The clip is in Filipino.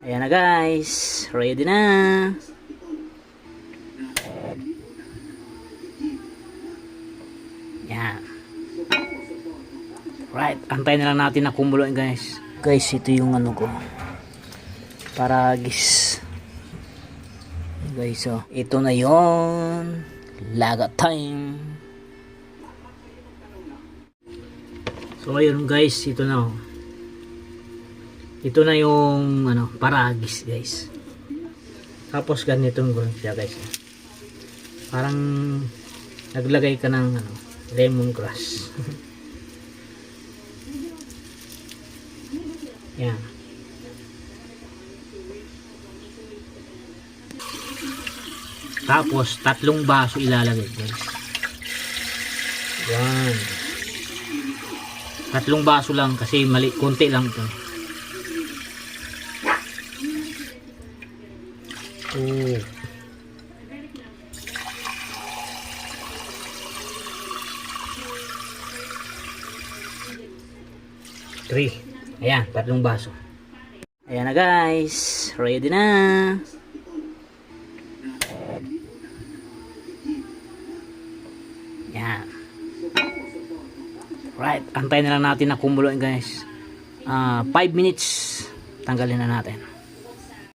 Ayan na guys, ready na. Yan. Right, antayin na lang natin na kumulo guys. Guys, ito yung ano ko. Paragis. Guys, oh. Ito na yon Laga time. So, ayun guys, ito na oh. Ito na yung ano, paragis guys. Tapos ganito yung siya guys. Parang naglagay ka ng ano, lemongrass. Yan. Tapos tatlong baso ilalagay guys. Yan. Tatlong baso lang kasi mali konti lang to. Oh. Three. Ayan, tatlong baso. Ayan na guys. Ready na. Yan. Right, antayin na lang natin na kumulo guys. 5 minutes. Tanggalin na natin.